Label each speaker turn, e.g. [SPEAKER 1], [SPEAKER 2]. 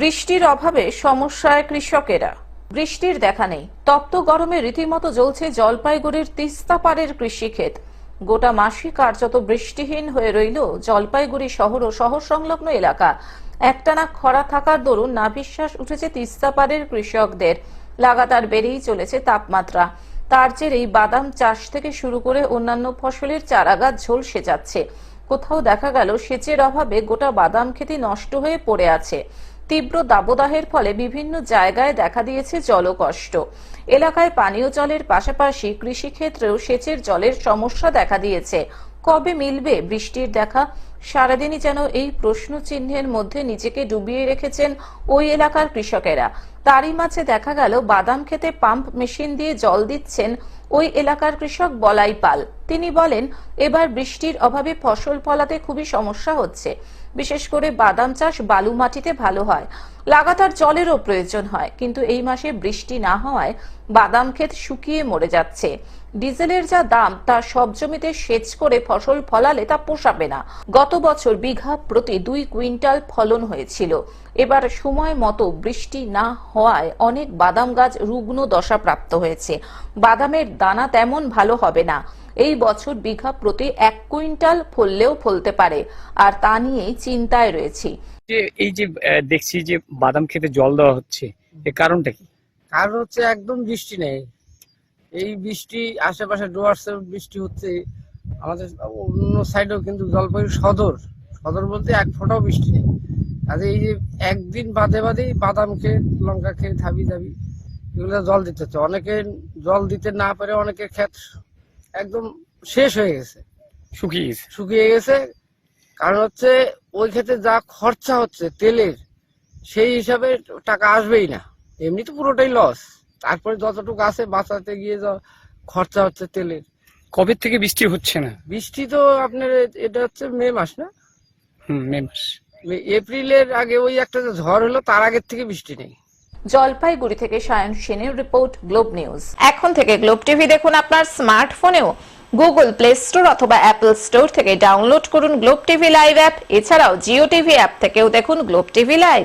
[SPEAKER 1] বৃষ্টির অভাবে সমস্যায় কৃষকেরা। বৃষ্টির দেখা নেই। তপ্ত গরমে রীতিমতো জ্বলছে জলপাইগুড়ির তিস্তা পাড়ের কৃষিক্ষেত। গোটা মাসই কার্যত বৃষ্টিহীন হয়ে রইল জলপাইগুড়ি শহর ও শহর সংলগ্ন এলাকা। একটানা খরা থাকার দরুন নাভিশ্বাস উঠেছে তিস্তা পাড়ের কৃষকদের। লাগাতার বেড়েই চলেছে তাপমাত্রা। তার জেরেই বাদাম চাষ থেকে শুরু করে অন্যান্য ফসলের চারাগাছ ঝলসে যাচ্ছে। কোথাও দেখা গেল সেচের অভাবে গোটা বাদাম খেতে নষ্ট হয়ে পড়ে আছে। তীব্র দাবদাহের ফলে বিভিন্ন জায়গায় দেখা দিয়েছে জলকষ্ট। এলাকায় পানীয় জলের পাশাপাশি কৃষিক্ষেত্রেও সেচের জলের সমস্যা দেখা দিয়েছে। কবে মিলবে বৃষ্টির দেখা? সারাদিনই যেন এই প্রশ্ন চিহ্নের মধ্যে নিজেকে ডুবিয়ে রেখেছেন ওই এলাকার কৃষকেরা। তারই মাঝে দেখা গেল, বাদাম খেতে পাম্প মেশিন দিয়ে জল দিচ্ছেন ওই এলাকার কৃষক বলাই পাল। তিনি বলেন, এবার বৃষ্টির অভাবে ফসল ফলাতে খুবই সমস্যা হচ্ছে। বিশেষ করে বাদাম চাষ বালু মাটিতে ভালো হয়। লাগাতার জলেরও প্রয়োজন হয়, কিন্তু এই মাসে বৃষ্টি না হওয়ায় বাদাম ক্ষেত শুকিয়ে মরে যাচ্ছে। ডিজেলের যা দাম, তা সব জমিতে সেচ করে ফসল ফলালে তা পোষাবে না। গত বছর বিঘা প্রতি দুই কুইন্টাল ফলন হয়েছিল। এবার সময় মতো বৃষ্টি না হওয়ায় অনেক বাদাম গাছ রুগ্ন দশাপ্রাপ্ত হয়েছে। বাদামের দানা তেমন ভালো হবে না। এই বছর বিঘা প্রতি এক কুইন্টাল ফললেও ফলতে পারে। আর তা নিয়েই চিন্তায় রয়েছি।
[SPEAKER 2] যে এই যে আহ, দেখছি যে বাদাম খেতে জল দেওয়া হচ্ছে এর কারণটা কি?
[SPEAKER 3] কারণ হচ্ছে একদম বৃষ্টি নেই। এই বৃষ্টি আশেপাশে ডুয়ার্সের বৃষ্টি হচ্ছে আমাদের অন্য সাইডেও কিন্তু জলপাইগুড়ি সদর। সদর বলতে এক ফোঁটাও বৃষ্টি নেই। কাজে এই যে একদিন বাদে বাদেই বাদাম খেয়ে লঙ্কা খেয়ে থাবি দাবি এগুলো জল দিতে হচ্ছে। অনেকে জল দিতে না পারে অনেকের ক্ষেত একদম শেষ হয়ে গেছে।
[SPEAKER 2] শুকিয়ে গেছে।
[SPEAKER 3] শুকিয়ে গেছে। কারণ হচ্ছে ওই ক্ষেত্রে যা খরচা হচ্ছে তেলের সেই হিসাবে টাকা আসবেই না। এমনি তো পুরোটাই লস তারপরে যতটুকু আছে বাঁচাতে গিয়ে যা খরচা হচ্ছে তেলের।
[SPEAKER 2] কবে থেকে বৃষ্টি হচ্ছে না?
[SPEAKER 3] বৃষ্টি তো আপনার এটা হচ্ছে মে মাস না?
[SPEAKER 2] হুম মে মাস।
[SPEAKER 3] এপ্রিলের আগে ওই একটা ঝড় হলো তার আগের থেকে বৃষ্টি নেই।
[SPEAKER 1] জলপাইগুড়ি থেকে সায়ন সেনের রিপোর্ট গ্লোব নিউজ। এখন থেকে গ্লোব টিভি দেখুন আপনার স্মার্টফোনেও। গুগল প্লে স্টোর অথবা অ্যাপল স্টোর থেকে ডাউনলোড করুন গ্লোব টিভি লাইভ অ্যাপ। এছাড়াও জিও টিভি অ্যাপ থেকেও দেখুন গ্লোব টিভি লাইভ।